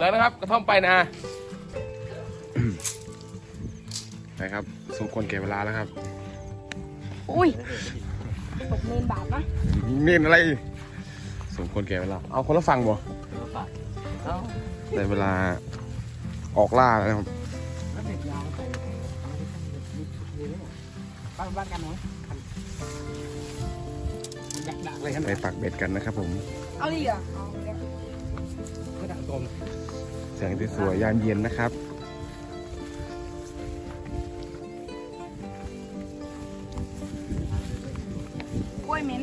ถึงแล้วนะครับ กระท่อมไปนะนะครับสมควรแก่เวลาแล้วครับ อุ้ยตกเมนบาทนะเน้นอะไรสมควรแก่เวลา เอาคนละฟังบ่เอ้าในเวลาออกล่าแล้วนะครับแล้วเด็กยาวไปบ้านบ้านกันไหมดักดักเลยครับไปปักเบ็ดกันนะครับผม เอาดิอะเอาเดี๋ยวไม่ดักตรงแแสงสวยๆยามเย็นนะครับ กล้วยมิ้น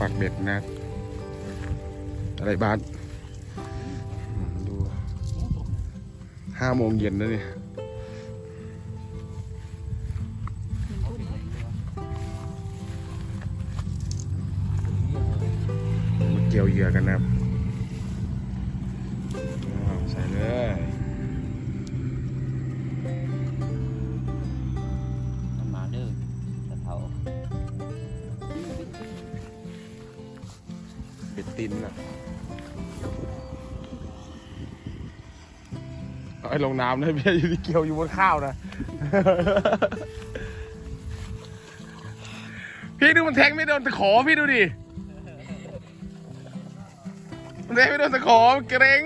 ปักเบ็ดนะ อะไรบ้าน ห้าโมงเย็นแล้วเนี่ยมาเกี่ยวเหยื่อกันนะครับอ้าวใส่เลยมันมาดื้อแต่เท้าเบ็ดตินนะ ไอ้ลงน้ำนะพี่อยู่ที่เกี่ยวอยู่บนข้าวนะ พี่ดูมันแทงไม่โดนตะขอพี่ดูดิมันแทงไม่โดนตะขอเกรง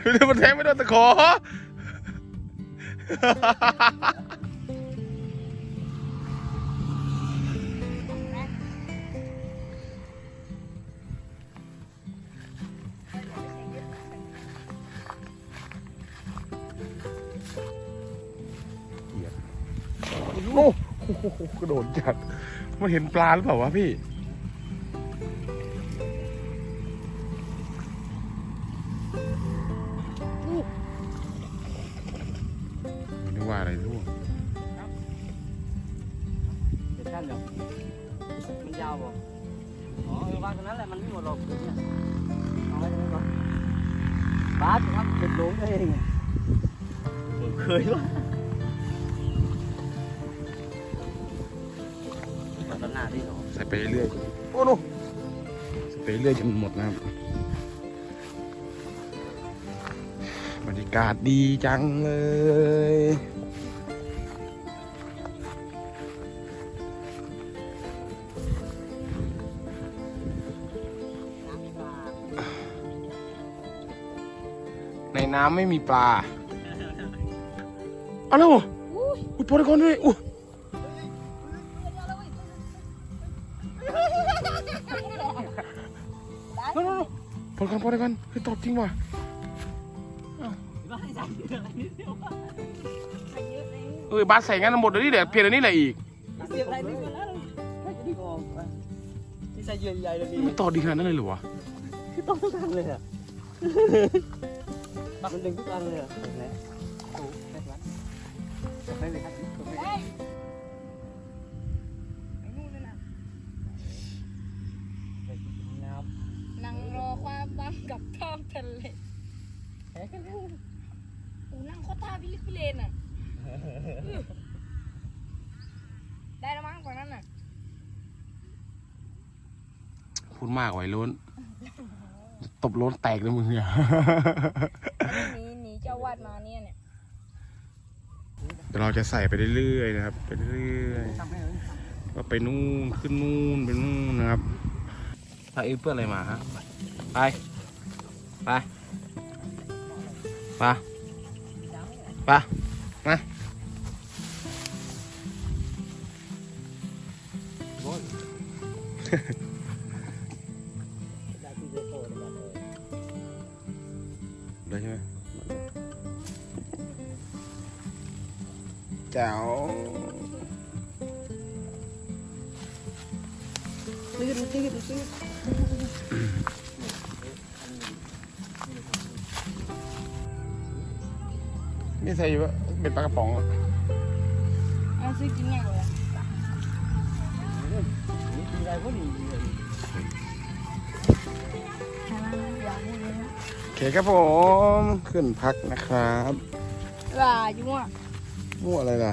พี่ดูมันแทงไม่โดนตะขอ โอ้โหกระโดดจัดมันเห็นปลาหรือเปล่าวะพี่ ศดีจังเลย ในน้ำไม่มีปลาเอาแล้วเหรออุ้ยปล่อยก่อนด้วยอุ้ยปล่อยก่อนปล่อยก่อนเฮ้ตอบจริงว่ะ เออบาสใส่งั้นหมดเลยนี่เดี๋ยวเปลี่ยนอันนี้แหละอีกเสียบอะไรนิดเดียวแล้วไม่จะดีกองที่ใส่เยื่อใหญ่เลยดีมันต่อดีขนาดนั้นเลยเหรอวะคือต้องทุกอันเลยอะมันดึงทุกอันเลยอะแหละโอ้แค่นั้นไม่ไปทักไม่ไปไอ้นู่นนั่นน่ะน้นั่งรอความบังกับท้องทะเล โคตรท่าพิลึกพิเลนอะอื้อได้แล้วมั้งกว่านั้นน่ะ พูดมากไว้ล้น ตบล้นแตกเลยมึงเนี่ย หนีหนีเจ้าวาดมาเนี่ยเนี่ยเดี๋ยวเราจะใส่ไปเรื่อยๆนะครับ ไปเรื่อยทำให้เลยๆก็ไปนู่นขึ้นนู่นไปนู่นนะครับพาเอ้เพื่ออะไรมาฮะ ไป ไป ไป ไปมาได้ที่เยอะโตเลยได้ใช่ไหมแจ๋ว ใส่เป็ดปลากระป๋องอะเาซื้อกินไง่ายกว่านี่กินอะไรพวกนี้โอเคครับผมขึ้นพักนะครับ ลาอยู่อะมั่วอะไรล่ะ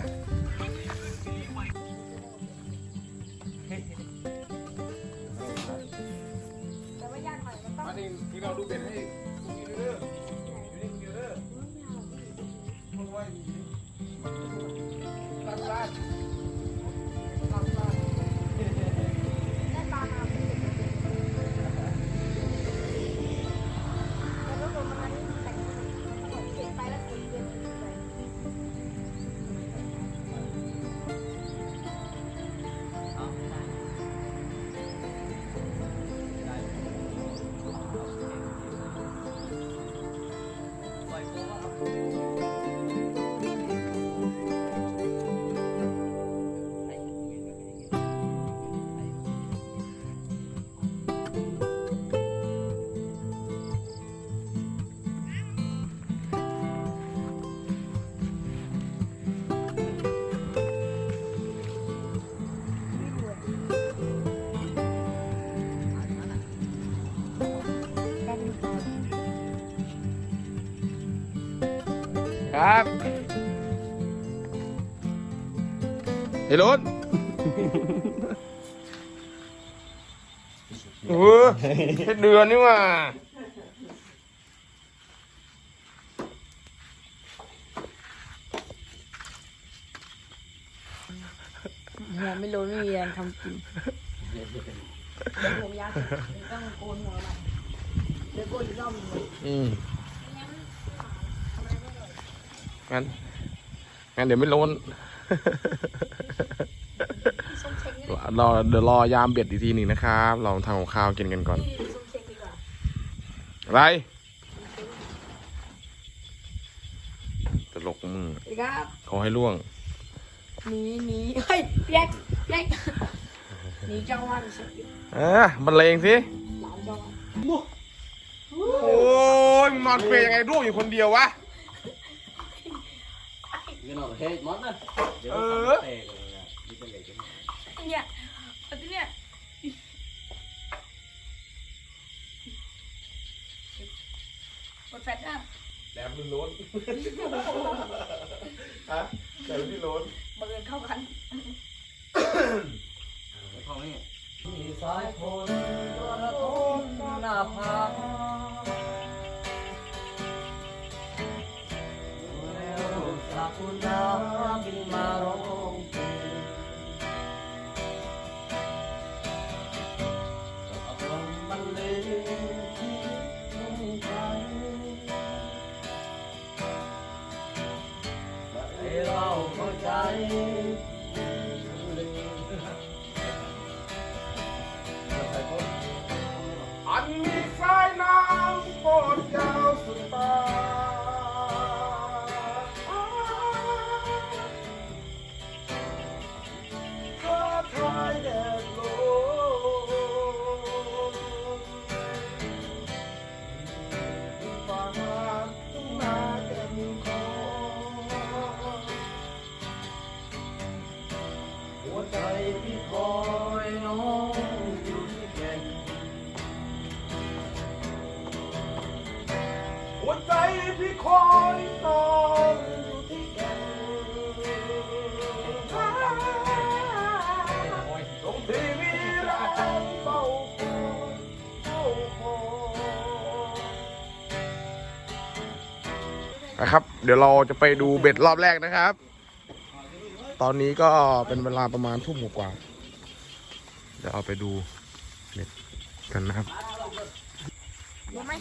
ครับไอ้รถเออเฮ็ดเดือนนี่ว่าหัวไม่รู้ไม่มีแรงทำกินผมยากต้องโกนหัวมันเดี๋ยวโกนอีกรอบหนึงเลยอืม งั้น งั้นเดี๋ยวไม่ล้นส้มเช็คนี่รอเดี๋ยวรอยามเบ็ดอีกทีหนึ่งนะครับเราทำกับข้าวกินกันก่อนส้มเช็คดีกว่าอะไรตลกมึงสวัสดีครับเขาให้ล่วงหนีหนีเฮ้ยเปียกเปียกหนีจังหวัดสิเอะบรรเลงสิหลานจังหวัดโอ้ยมึงนอนเปรย์ยังไงร่วงอยู่คนเดียววะ You know, hey, mother. เออเนี่ยอันนี้เนี่ยกดแฟลชอะแหลมมันล้นฮะแหลมที่ล้นบังเอิญเข้ากันมีสายฝนกระทบหน้าผา สักุณ ใจที่คอยน้องอยู่ที่แก่นหัวใจพี่คอยนอนอยู่ที่แก่นตรงที่มีรักเฝ้าคอยเฝ้าคอยนะครับ เดี๋ยวเราจะไปดูเบ็ดรอบแรกนะครับ ตอนนี้ก็เป็นเวลาประมาณทุ่มกว่าๆเดี๋ยวเอาไปดูเบ็ดกันนะครับรู้ไหม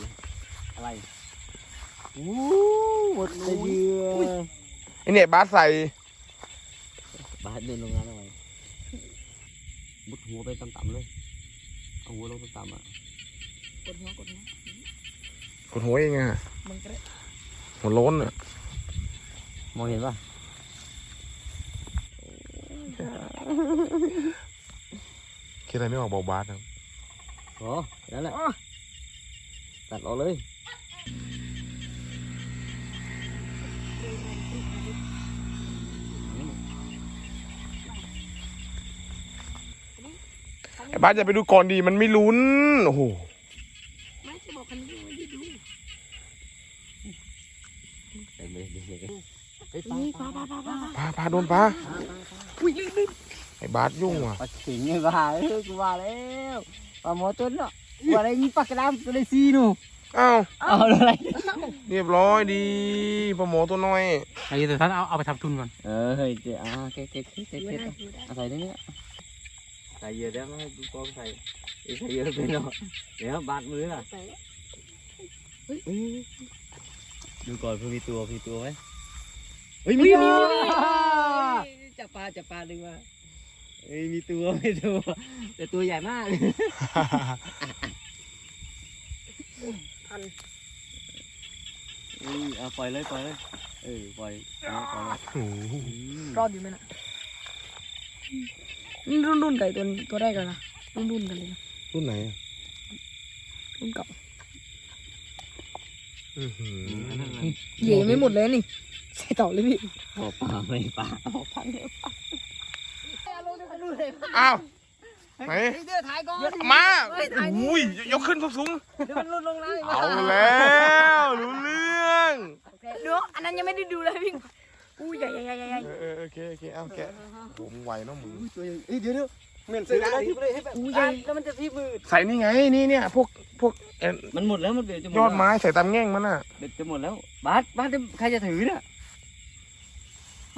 อะไรอู้หมดเลยเยือไอเนี่ยบาสใส่ บาดเดินลงน้ำทำไมมุดหัวไปต่ำๆเลย เอาหัวลงต่ำๆอะ กดหัวกดหัวกดหัวเองอะมึงก็ได้หัวโล้นอะมองเห็นป่ะ คิดอะไรไม่ออกบอกบาสครับโอ้นั่นแหละตัดออกเลยไอ้บาสจะไปดูก่อนดีมันไม่ลุ้น โอ้โหไม่จะบอกกันดูไม่ดู ปลาปลาปลาปลาปลาปลาปลาโดนปลาอุ้ยไอ้บาสยุ่งว่ะปลาสิงไงบ้าเอ้ยกูว่าแล้วปลาหมอต้นเนาะว่าอะไรมีปลากระดามตัวเลยซีหนูอ้าวเอาอะไรเรียบร้อยดีปลาหมอตัวน้อยไอ้เดี๋ยวท่านเอาเอาไปทำทุนก่อนเออเฮ้ยเจ๊อ่าเก็บเก็บเก็บเก็บไม่เก็บได้ไม่ได้เอาใส่ได้เนี่ยใส่เยอะได้ไหมกูกองใส่ไอ้ใส่เยอะไปเนาะเดี๋ยวบาดมือล่ะดูก่อนเพื่อมีตัวมีตัวไหม เฮ้ยมีตัวจับปลาจับปลาดึงมาเฮ้ยมีตัวมีตัวแต่ตัวใหญ่มากทันเฮ้ยเอาปล่อยเลยปล่อยเลยเออปล่อยเอาปล่อยเลยโอ้โหรอดอยู่ไหมน่ะนี่รุ่นรุ่นไก่ตัวตัวแรกเลยนะรุ่นรุ่นกันเลยนะรุ่นไหนอะรุ่นเก่าอื้อหือเหย่ไม่หมดเลยนี่ ใส่ต่อเลยพี่เอาปลาไม่ปลาเอาปลาอ้าวไหนเดี๋ยวถ่ายก่อนมาอุ้ยยกขึ้นสูงเดี๋ยวมันหลุดลงแล้วๆเอาแล้วรู้เรื่องเดี๋ยวอันนั้นยังไม่ได้ดูเลยพี่อุ้ยใหญ่ใหญ่ใหญ่ใหญ่เออเออโอเคโอเคเอาแกะผมไวเนาะมือตัวใหญ่เอ้ยเดี๋ยวเดี๋ยวเหมือนใส่ได้ที่เลยให้แบบอุ้ยใหญ่แล้วมันจะที่มือใส่นี่ไงนี่เนี่ยพวกพวกเอ็นมันหมดแล้วมันเบ็ดจะหมดยอดไม้ใส่ตามแง่งมันน่ะเบ็ดจะหมดแล้วบาสบาสจะใครจะถือเนี่ย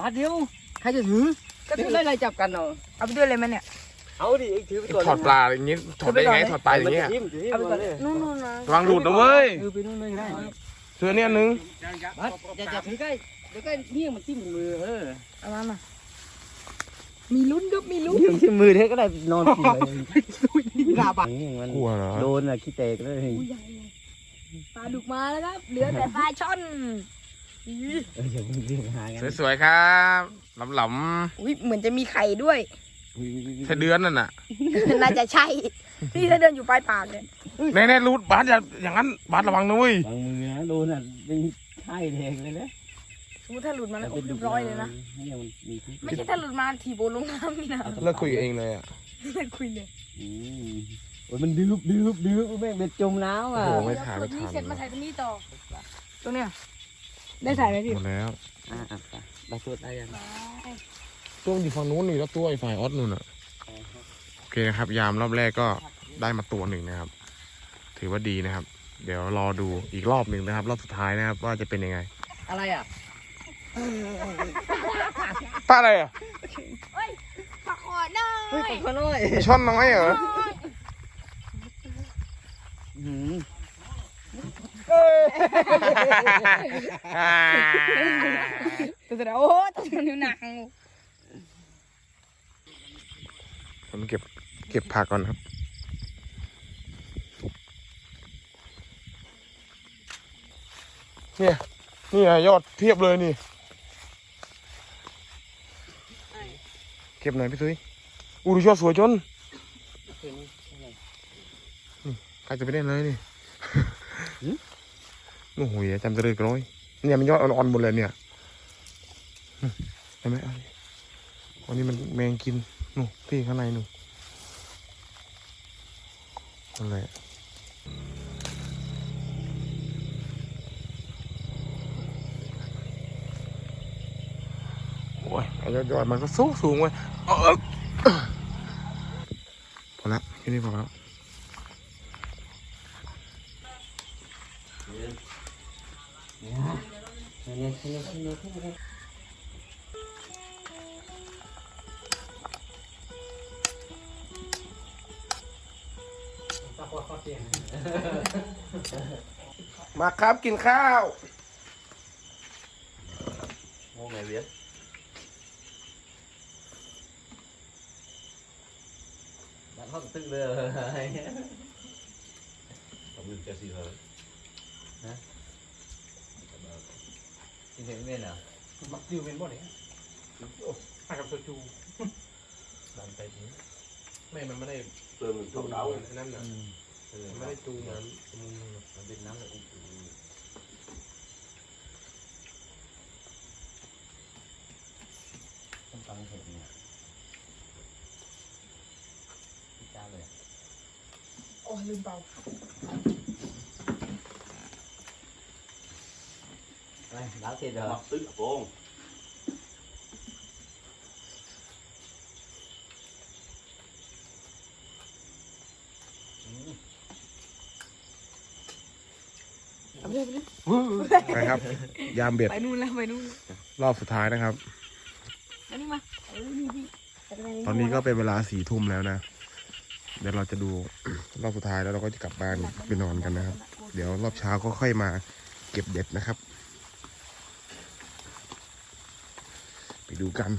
บาสเดียวใครจะถือก็ถือไล่ๆจับกันเนาะเอาไปด้วยเลยไหมเนี่ยเอาดิเอ็งถือไปก่อนถอดปลาอย่างงี้ถอดได้ไงถอดปลาอย่างเงี้ยเอาไปก่อนเลยนู่นนู่นนะระวังหลุดนะเว้ยถือไปนู่นเลยได้เสื้อเนี่ยนึงบาสอย่าอย่าถือใกล้เดี๋ยวใกล้เหี้ยมันจิ้มมือเออเอามามามีลุ้นครับมีลุ้นเหี้ยมันจิ้มมือเท่ก็ได้นอนกินเลยนี่มันกลัวเหรอโดนอะขี้เตกเลยอุ้ยใหญ่ใหญ่ปลาดุกมาแล้วครับเหลือแต่ปลาช่อนอี๋ เอออย่าเพิ่งเรียกหากันสวยๆครับหลำอุ้ยเหมือนจะมีไข่ด้วยๆใช่เดือนนั่นน่ะน่าจะใช่นี่ถ้าเดินอยู่ปลายปากเลยแน่ๆรูดบาสอย่าอย่างนั้นบาสระวังนะเว้ยบางมือนะโดนอะเป็นไข้แดงเลยนะสมมติถ้าหลุดมาแล้วโอ้เรียบร้อยเลยนะเนี่ยมันมีพิษไม่ใช่ถ้าหลุดมาถีบโบนลงน้ำนี่นะเลิกคุยกับเองเลยอะเลิกคุยเลยอืมโอ้ยมันดื้อดื้อดื้อแม่งเป็นจมน้ำโอ้อะโหไม่ถ่ายตัไม่วนี้ทันเสร็จมาถ่ายตรงนี้ต่อตรงเนี้ย ได้ถ่ายไหมพี่หมดแล้วอะอะไปบาสวดได้ยังตัวมันอยู่ฝั่งนู้นนี่แล้วตัวไอ้ฝ่ายออสนู่นอะโอเคนะครับ ยามรอบแรกก็ได้มาตัวหนึ่งนะครับ ถือว่าดีนะครับ เดี๋ยวรอดูอีกรอบหนึ่งนะครับ รอบสุดท้ายนะครับ ว่าจะเป็นยังไงอะไรอะป้าอะไรอะเฮ้ยปากขอหน่อเฮ้ยยขอน้อยไอ้ช่อนน้อยเหรออืม ตัวเสร็จแล้วโอ้ตัวนิ้วหนังผมเก็บเก็บผักก่อนครับเนี่ยนี่ไงยอดเพียบเลยนี่ เก็บหน่อยพี่ตุ้ยอู้ดูยอดสวยจนใครจะไปเล่นเลยนี่ โอ้โหยจำจะเลยกร้อยเนี่ยมันยอดอ่อนๆหมดเลยเนี่ยเห็นไหมอันนี้มันแมงกินนู่นพี่ข้างในนู่นั่นแหละโอ้ยไอ้ยอดยอดมันก็สูงสูงเว้ยเอาเอาพอละแค่นี้พอแล้ว เนี่ยเนี่ยเนี่ยเนี่ยเนี่ย มาครับกินข้าว โอ้แม่เวียนบัดห้องตึ้งเลย Không được cho gì hết. กิน เห็นเวียนเหรอมักดิวเป็นบ่เนี่ยไปกับโซจู Làm tay thế. ไม่มันไม่ได้ Tôi mình ตู không เอา đau. อันนั้นน่ะ Ừ. มันไม่ได้จูเหมือน Nó bên nắm là cũng ต้มตำเห็ดเนี่ยพี่จ้าเลย โอ้ลืมเป่า thì rồi mặt tứ vốn Ừ. ไปครับ ยามเบ็ดไปนู่นแล้วไปนู่นรอบสุดท้ายนะครับตอนนี้ก็เป็นเวลาสี่ทุ่มแล้วนะ เดี๋ยวเราจะดู รอบสุดท้ายแล้วเราก็จะกลับบ้านไปนอนกันนะครับ เดี๋ยวรอบเช้าก็ค่อยมาเก็บเด็ดนะครับ ดูกัน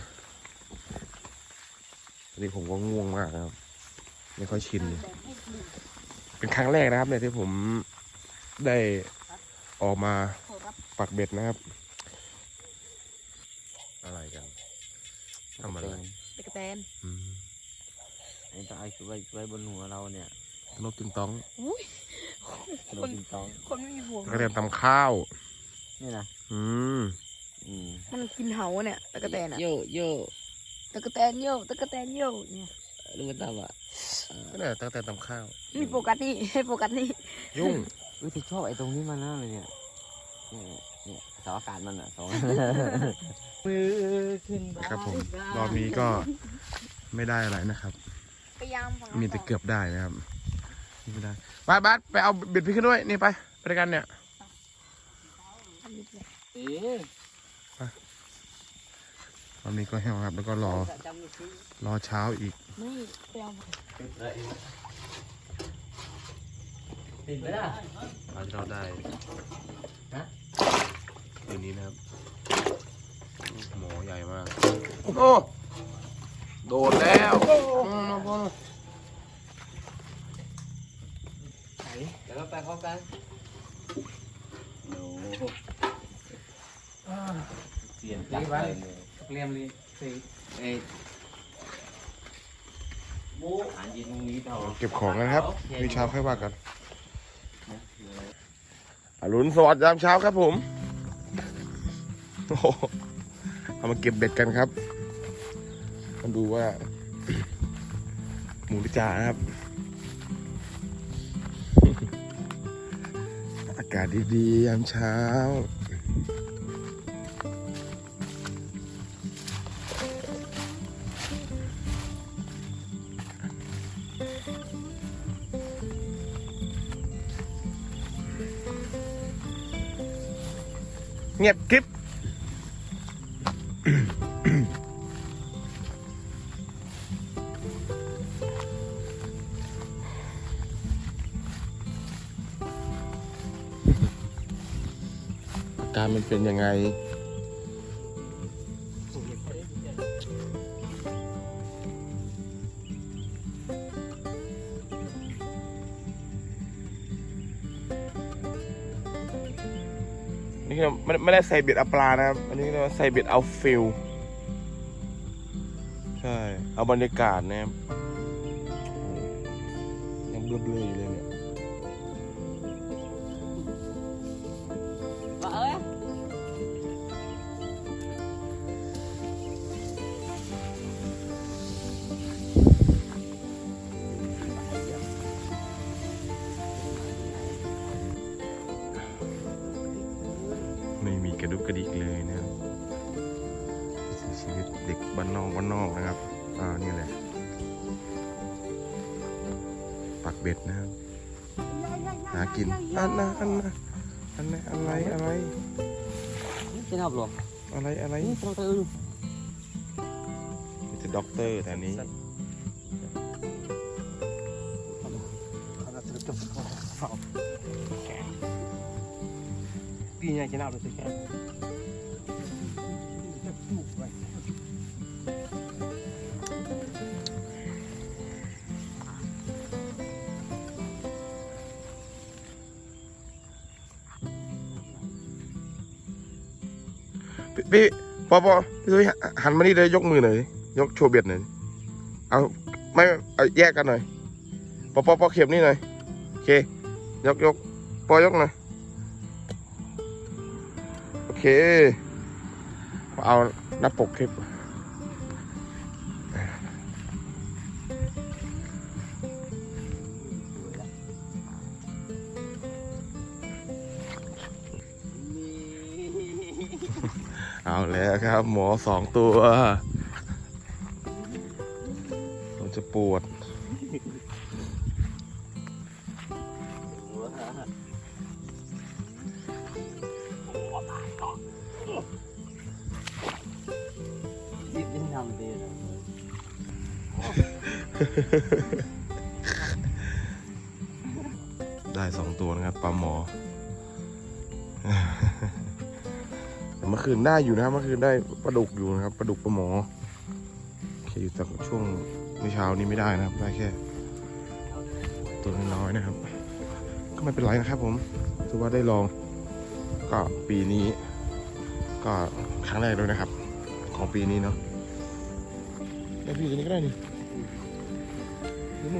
วันนี้ผมก็ง่วงมากนะครับ ไม่ค่อยชินเลยเป็นครั้งแรกนะครับเนี่ยที่ผมได้ออกมาขอรับปักเบ็ดนะครับ อะไรกันทำอะไรตะกะแตนอืมไอ้ตาไอ้ไว้ไว้บนหัวเราเนี่ยนกติงต้องอุ้ยโดนติงตองคนไม่มีห่วงก็เรียนตำข้าว นี่นะอืม อืมมันกินเหาเนี่ยตะกะแตนอะโยโย่ตะกะแตนโยตะกะแตนโยเนี่ยรู้มันตามอะก็เนี่ยตั้งแต่ตำข้าวนี่โฟกัสนี่ให้โฟกัสนี่ยุ่งอุ้ยที่ชอบไอ้ตรงนี้มากเลยเนี่ยเนี่ยเนี่ยเสาอากาศมันอะสองมือขึ้นนะครับผมรอบนี้ก็ไม่ได้อะไรนะครับพยายามฟังมีแต่เกือบได้นะครับไม่ได้บัสบัสไปเอาเบ็ดพี่ขึ้นด้วยนี่ไปไปด้วยกันเนี่ยเอ๊ะรอบนี้ก็แห้วครับแล้วก็รอจำไม่ซื้อรอเช้าอีกไม่ไปเอาติดไหมล่ะปลาที่เราได้ฮะตัวนี้นะครับ หมอใหญ่มาก โอ้โดดแล้วอืมพ่อเดี๋ยวเราไปพร้อมกันโอ้เสียงจังเลย เนี่ยเรียมเลยสี่เอ้ยบูอ่านยินตรงนี้เท่าเก็บของกันครับวิเช้าค่อยว่ากันอรุณสวัสดิ์ยามเช้าครับผมโอ้โหเอามาเก็บเบ็ดกันครับมาดูว่า หมูหรือจ่านะครับ อากาศดีๆยามเช้า เงียบกริบอาการมันเป็นยังไง ไม่ได้ใส่เบ็ดเอาปลานะครับ อันนี้เรียกว่าใส่เบ็ดเอาฟิลใช่ เอาบรรยากาศนะครับ ไม่มีกระดุกกระดิกเลยนะครับวิถีชีวิตเด็กบ้านนอกบ้านนอกนะครับอ่านี่แหละปักเบ็ดนะครับหากินอันนะอันนะอันนะอะไรอะไรจะนับหรออะไร อะน่าตื่นมีแต่ด็อกเตอร์แค่พี่พี่ปอปอพี่ตุ้ยหันมานี่เลยยกมือหน่อยดิยกโชว์เบ็ดหน่อยดิเอาไม่เอาแยกกันหน่อยปอปอปอเข็มนี่หน่อยโอเคยกยกปอยกหน่อย เค เอาหน้าปกคลิปเอาแล้วครับ หมอสองตัวเราจะปวด ได้สองตัวนะครับปลาหมอแต่เมื่อคืนได้อยู่นะครับเมื่อคืนได้ปลาดุกอยู่นะครับปลาดุกปลาหมอโอเคแต่ช่วงเมื่อเช้านี้ไม่ได้นะครับ ได้แค่ ตัวน้อยๆนะครับ ก็ไม่เป็นไรนะครับ ผมถือว่าได้ลอง ก็ปีนี้ ก็ครั้งแรกด้วยนะครับ ของปีนี้เนาะได้พี่ตัวนี้ก็ได้นี่ ครั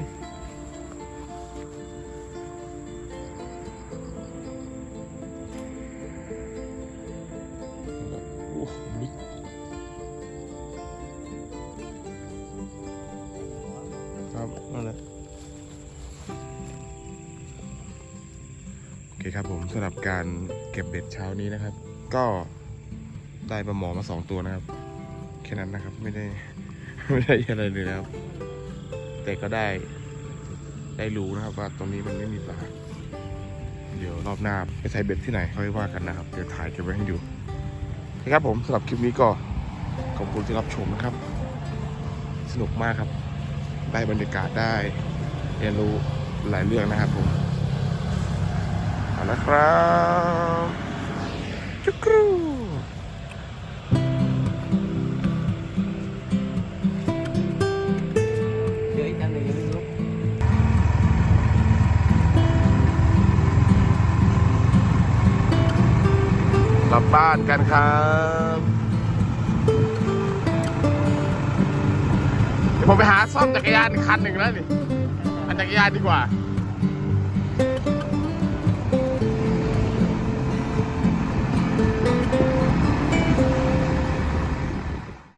บนั่นแหละโอเคครับผมสำหรับการเก็บเบ็ดเช้านี้นะครับ ก็ได้ปลาหมอมาสองตัวนะครับ แค่นั้นนะครับ ไม่ได้ ไม่ได้อะไรเลยนะครับ แต่ก็ได้ ได้รู้นะครับว่าตรงนี้มันไม่มีปลาเดี๋ยวรอบหน้าไปใส่เบ็ดที่ไหนค่อยว่ากันนะครับ เดี๋ยวถ่ายเก็บไว้ให้ดูนะครับผมสำหรับคลิปนี้ก็ขอบคุณที่รับชมนะครับ สนุกมากครับ ได้บรรยากาศได้ เรียนรู้หลายเรื่องนะครับผมเอาละครับจุกรู บ้านกันครับเดี๋ยวผมไปหาซ่อมจักรยานคันหนึ่งแล้วนี่อันจักรยานดีกว่า